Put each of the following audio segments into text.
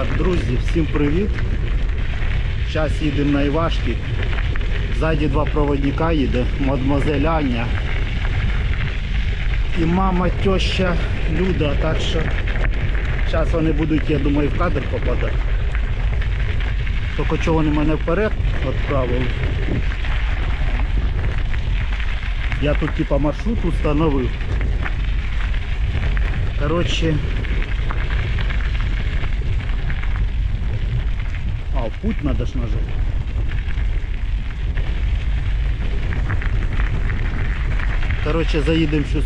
Так, друзі, всім привіт. Зараз їдемо на Івашки. Ззаді два проводника їде, мадемуазель Аня. І мама, теща Люда, так що зараз вони будуть, я думаю, в кадр попадати. Тільки чого вони мене вперед відправили. Я тут типа маршрут установив. Коротше. А, в путь надо ж нажати. Коротше, заїдемо щось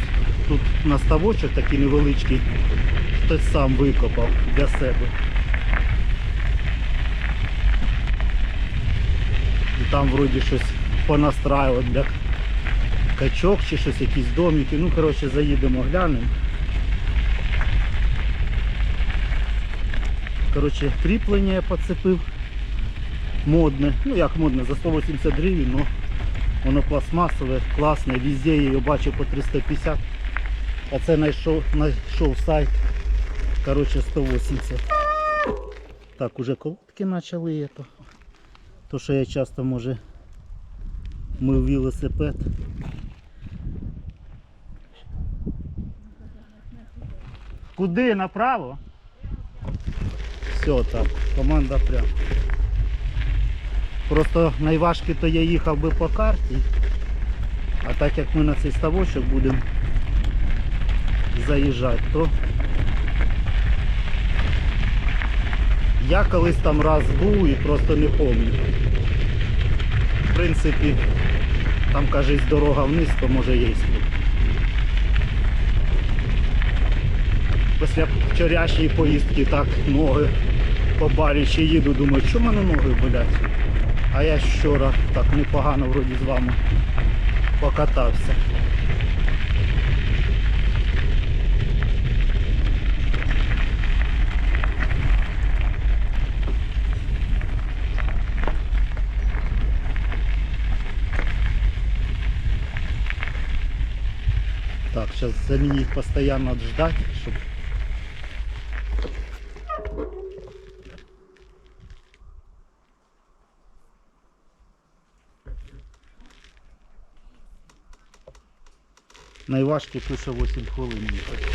тут на ставочок такий невеличкий. Хтось сам викопав для себе. І там вроді щось понастраював для качок чи щось, якісь домики. Ну, коротше, заїдемо, глянемо. Коротше, кріплення я поцепив. Модне. Ну як модне, за 180 гривень, но воно пластмасове, класне, везде я його бачив по 350. А це знайшов, знайшов сайт. Коротше 180. Так, уже колодки почали. Это. То що я часто може мив велосипед. Куди? Направо? Все так, команда прям. Просто найважче то я їхав би по карті. А так як ми на цей ставочок будемо заїжджати, то я колись там раз був і просто не пам'ятаю. В принципі, там кажись дорога вниз, то може є тут. Після вчорашньої поїздки так ноги по барі ще їду, думаю, що в мене ноги болять. А я вчора так непогано вроді з вами покатався. Так, сейчас за мені їх постійно надо ждать, щоб Найважче пише 8 хвилин їхати.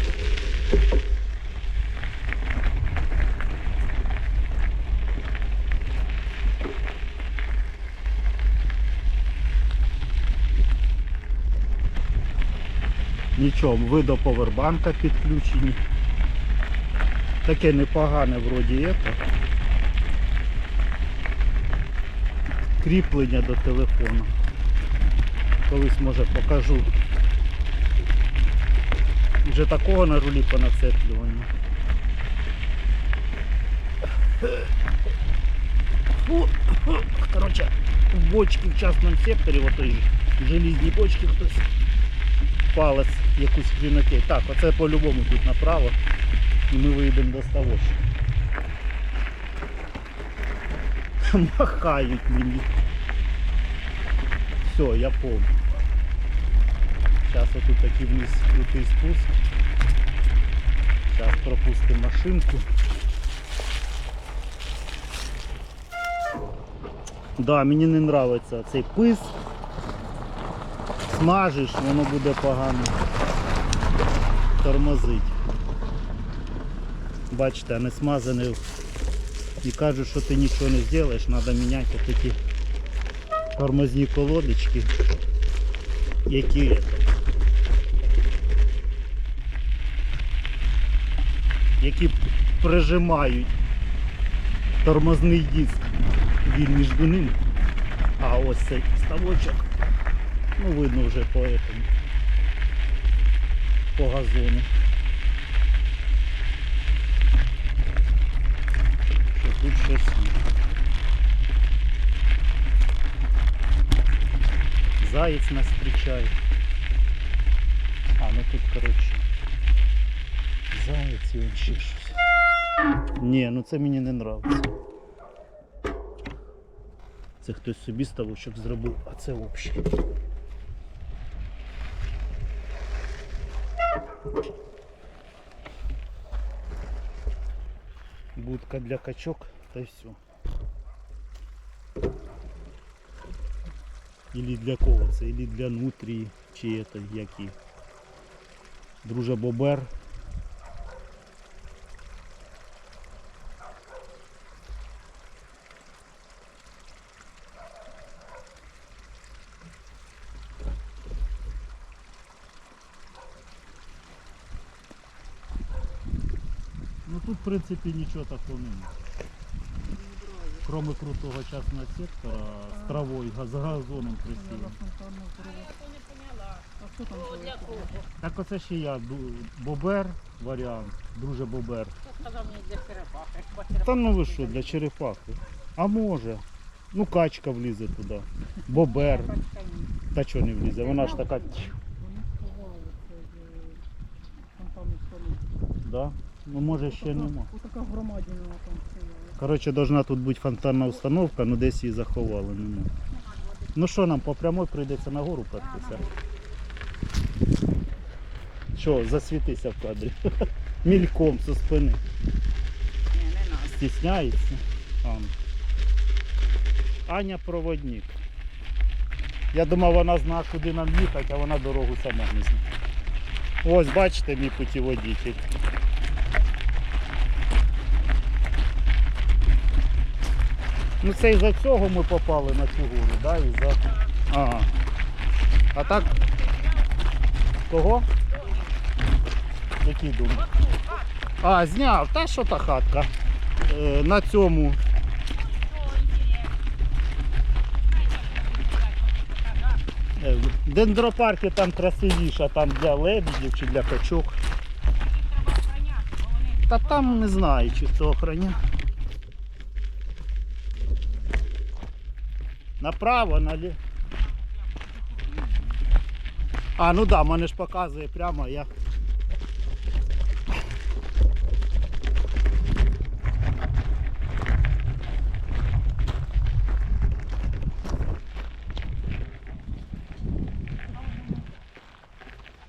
Нічого, ви до повербанка підключені. Таке непогане вроді є. Кріплення до телефону. Колись може покажу. Вже такого на рулі понацеплювання. Короче, в бочки в частному секторі, в отой железній бочці хтось палець якусь хрінотей. Так, оце по-любому тут направо. І ми вийдемо до ставочка. Махають мені. Все, я помню. Зараз отут такий вниз крутий спуск. Зараз пропустимо машинку. Да, мені не подобається цей пис. Смажиш, воно буде погано тормозить. Бачите, не смазаний. І кажуть, що ти нічого не зробиш, треба міняти такі тормозні колодочки, які які прижимають тормозний диск він між ним. А ось цей ставочок, ну видно вже по этому, по газону. Що тут щось є. Заєць нас зустрічає. А, ну тут коротше. Заяць і ще щось. Ні, ну це мені не подобається. Це хтось собі ставочок зробив, а це взагалі. Будка для качок та й все. Ілі для кого це, ілі для нутрії, чи це які. Друже Бобер. В принципі нічого такого немає. Кроме крутого частного сектора з травою, з газоном живе? Так оце ще я, Бобер варіант, друже Бобер. Та ну ви що, для черепахи? А може. Ну качка влізе туди. Бобер. Та чого не влізе? Вона ж така. Да? Ну може ще нема. Отака громадіна там стояла. Коротше, должна тут бути фонтанна установка, ну десь її заховали, нема. Ну що нам по прямой прийдеться нагору пройтися? Що, засвітися в кадрі. Мільком зі спини. Ні, не надо. Стісняється. А. ну. Аня проводник. Я думав, вона знає, куди нам їхати, а вона дорогу сама не знає. Ось бачите мій путіводитель. Ну це із-за цього ми попали на цю гору, да? із-за... Ага. А так. Кого? Які думки? А, зняв, та що та хатка? Е, на цьому. Е, В дендропаркі там красивіше, там для лебедів чи для качок. Та там не знаю, чи це охороня. Направо, наліво. А, ну да, мене ж показує прямо, я.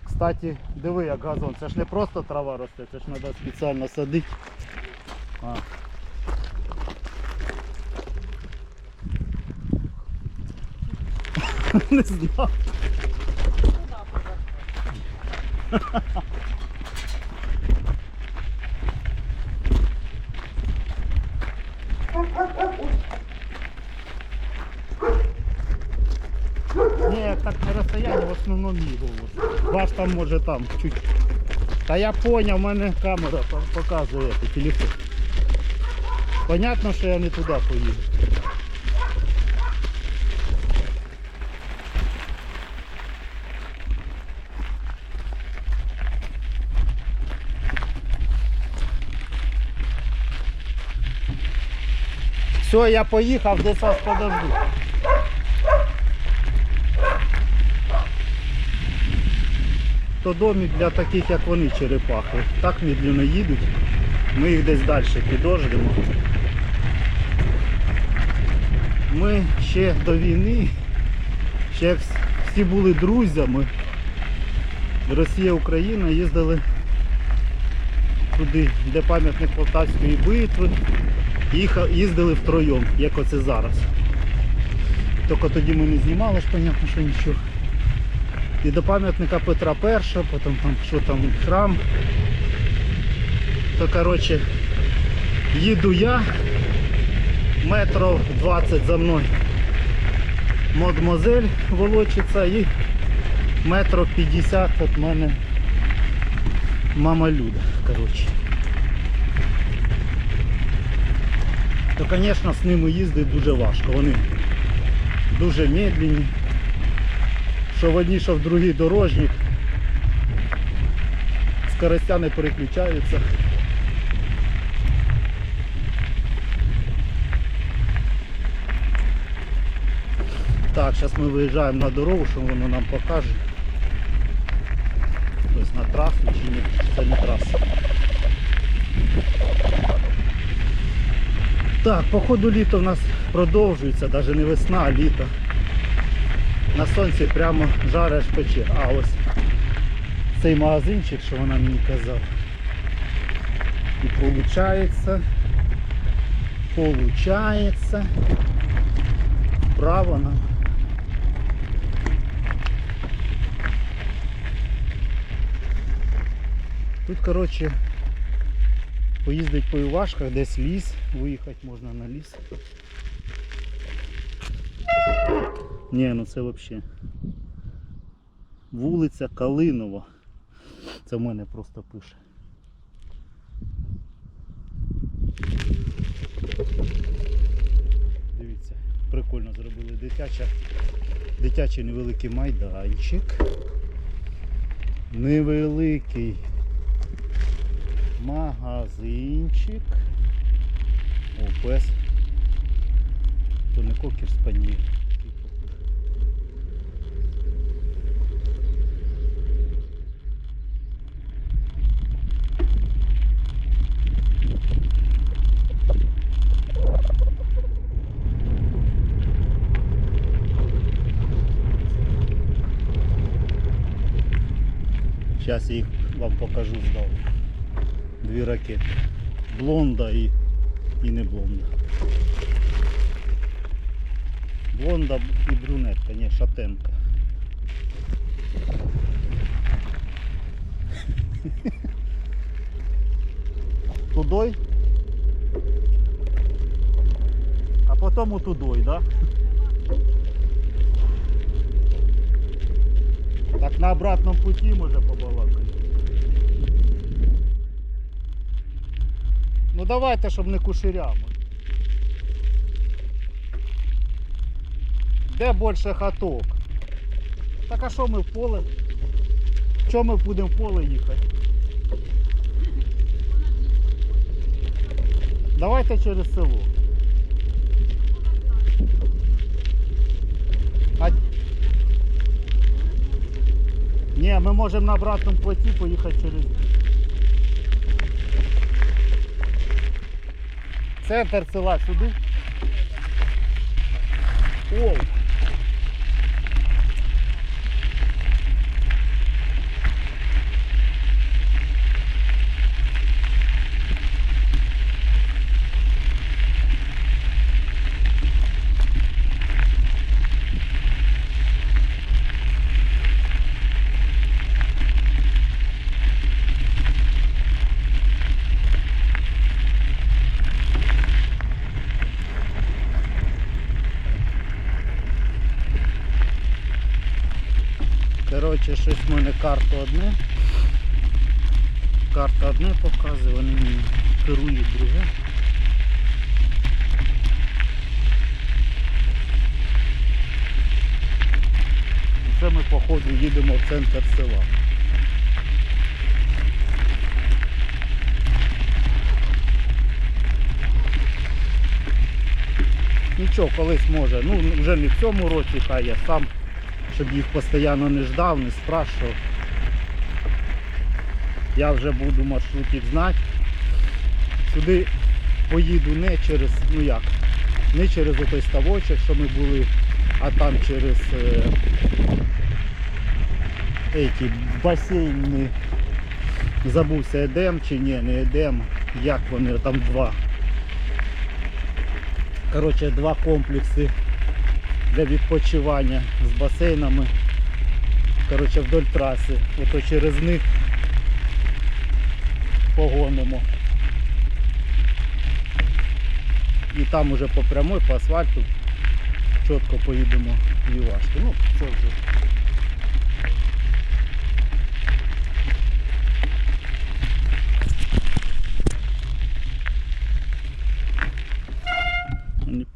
Кстати, диви як газон, це ж не просто трава росте, це ж треба спеціально садити. Не знаю. Ні, як так на розстоянні в основному мій голос. Ваш там може там чуть. Та я поняв, в мене камера по- показує це, телефон. Понятно, що я не туди поїду. Все, я поїхав, десь вас подожду. То домик для таких, як вони, черепахи. Так медленно їдуть. Ми їх десь далі підождемо. Ми ще до війни, ще всі були друзями. Росія, Україна їздили туди, де пам'ятник Полтавської битви. Їздили втроєм, як оце зараз. Тільки тоді ми не знімали понятно, що нічого. І до пам'ятника Петра І, потім там що там храм. То коротше їду я, метров 20 за мною мадмозель волочиться і метров 50 від мене мама Люда. Коротше. То, звісно, з ними їздити дуже важко. Вони дуже медленні що в одній, що в другій дорожник. Скоростя не переключаються. Так, зараз ми виїжджаємо на дорогу, що воно нам покаже. Тобто на трасу чи ні, це не траса. Так, походу літо в нас продовжується, навіть не весна, а літо. На сонці прямо жариш пече. А ось цей магазинчик, що вона мені казала. І виходить Получається. Право нам. Тут, коротше, поїздить по Івашках, десь ліс, виїхати можна на ліс. Ні, ну це взагалі. Вулиця Калинова. Це в мене просто пише. Дивіться, прикольно зробили дитяча, дитячий невеликий майданчик. Невеликий магазинчик. О, пес. То не кокер спанієль. Зараз я їх вам покажу знову. Дві ракети. Блонда і, і не блонда. Блонда і брюнетка, ні, шатенка. Тудой. А потім у тудой, да? Так на обратному путі може побалакати. Ну давайте, щоб не куширями. Де більше хаток? Так а що ми в поле? Що ми будемо в поле їхати? Давайте через село. А... Ні, ми можемо на обратному путі поїхати через. Центр села сюди. О! Коротше, щось в мене карта одне. Карта одне показує, вони мені керують друге. Це ми походу їдемо в центр села. Нічого, колись може. Ну вже не в цьому році, хай я сам щоб їх постійно не ждав, не спрашував. Я вже буду маршрутик знати. Сюди поїду не через, ну як, не через той ставочок, що ми були, а там через е, еті, басейни. Забувся Едем чи ні, не Едем, як вони, там два. Коротше, два комплекси для відпочивання з басейнами. Коротше, вдоль траси. Ото через них погонимо. І там уже по прямой, по асфальту чітко поїдемо в Івашки. Ну, це вже. Ні,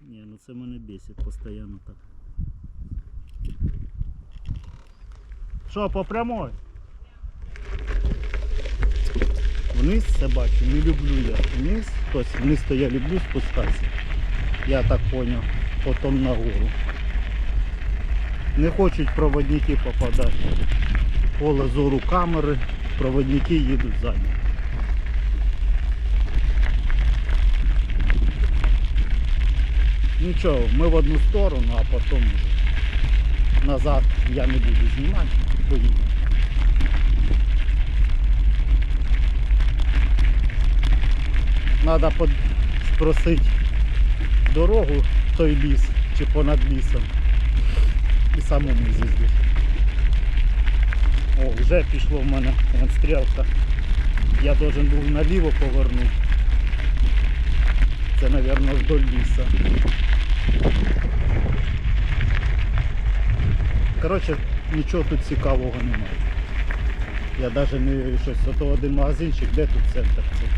ні, ну це мене бісить постійно так. Що, по прямой? Вниз це бачу, не люблю я вниз. Тобто вниз то я люблю спускатися. Я так понял. Потім нагору. Не хочуть проводники попадати. Поле зору камери, проводники їдуть ззаді. Нічого, ми в одну сторону, а потім назад я не буду знімати, поїду. Надо под... спросити дорогу в той ліс чи понад лісом. І самому з'їздити. О, вже пішло в мене вон стрілка. Я должен був наліво повернути. Це, мабуть, вдоль ліса. Коротше, нічого тут цікавого немає. Я навіть не щось, ото один магазинчик, де тут центр цей?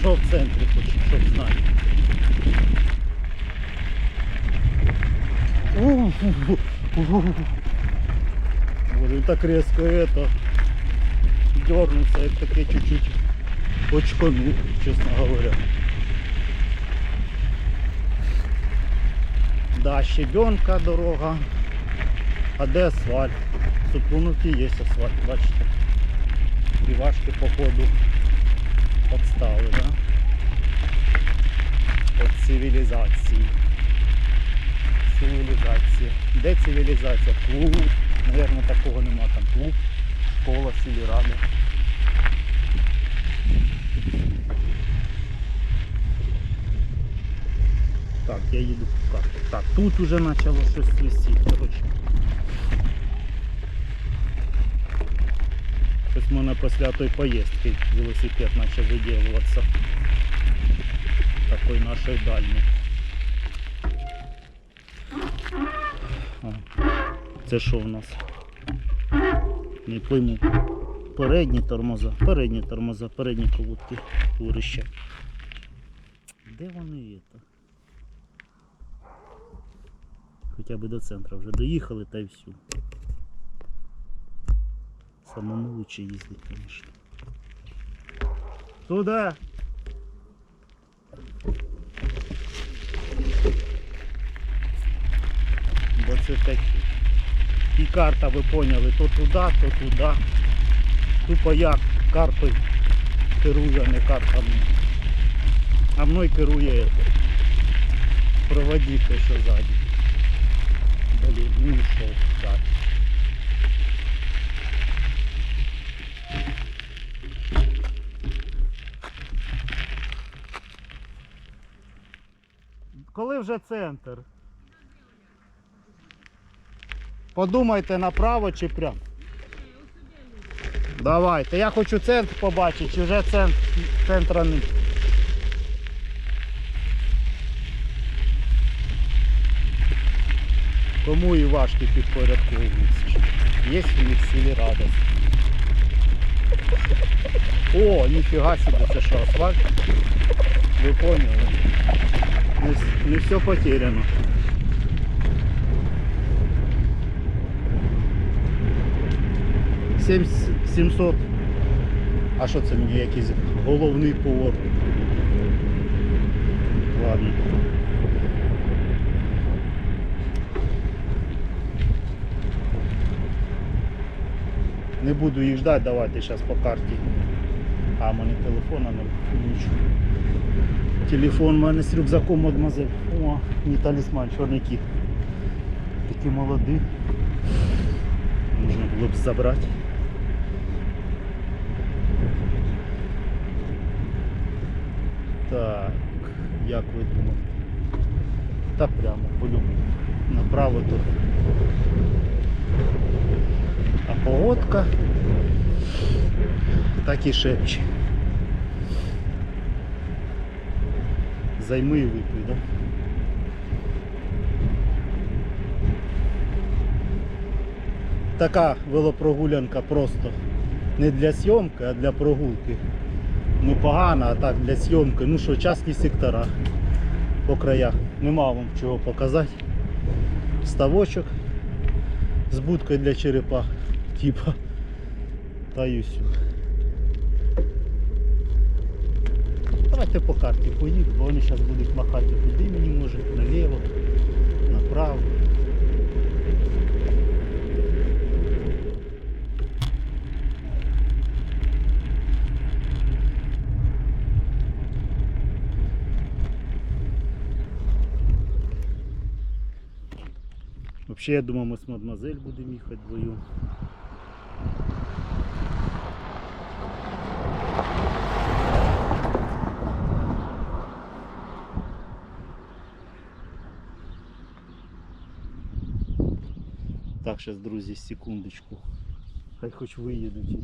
Що в центрі хоч, щоб знати. Боже, так резко это дернулся, як таке чуть-чуть очканув, чесно говоря. Да, щебенка дорога. А де асфальт? Тут внутрі є асфальт, бачите. І важкі походу підстави, да? От цивілізації. Цивілізація. Де цивілізація? Клуб. Наверно, такого нема там. Клуб, школа, сільрада. Так, я їду по карту. Так, тут уже почало щось свистіти, коротше. Щось мене після той поїздки велосипед почав виділюватися. Такий нашої дальній. Це що в нас? Не пойму. Передні тормоза, передні тормоза, передні колодки урища. Де вони є? то Хоча б до центру вже доїхали та й все. Самому лучше їздити, звісно. Туда! Бо це такі. І карта, ви поняли, то туди, то туди. Тупо я картою керую, а не картами. А мною керує той, що ззаді. Блін, ну і що так. Коли вже центр? Подумайте направо чи прямо. Давайте, я хочу центр побачити, чи вже центр, центра не. Кому і важкі підпорядковуються. Є в них сілі радость. О, ніфіга собі, це що, асфальт? Ви поняли? Не, не все потеряно. Сім 700. А що це мені якийсь головний повод? Ладно. Не буду їх ждати, давайте зараз по карті. А, мене телефона не нічого. Телефон в мене з рюкзаком одмазив. О, не талісман, чорний кіт. Такий молодий. Можна було б забрати. Так, як ви думаєте? Та прямо по-любому. Направо тут. А погодка так і шепче. Займи і випий, да? Така велопрогулянка просто не для зйомки, а для прогулки. Непогана, а так для зйомки. Ну що, частні сектора по краях. Нема вам чого показати. Ставочок з будкою для черепах, типа. Та і все. Давайте по карті поїду, бо вони зараз будуть махати куди мені може, наліво, направо. Взагалі, я думав, ми з мадемуазель будемо їхати вдвоєм. Зараз, друзі, секундочку. Хай хоч виїдуть.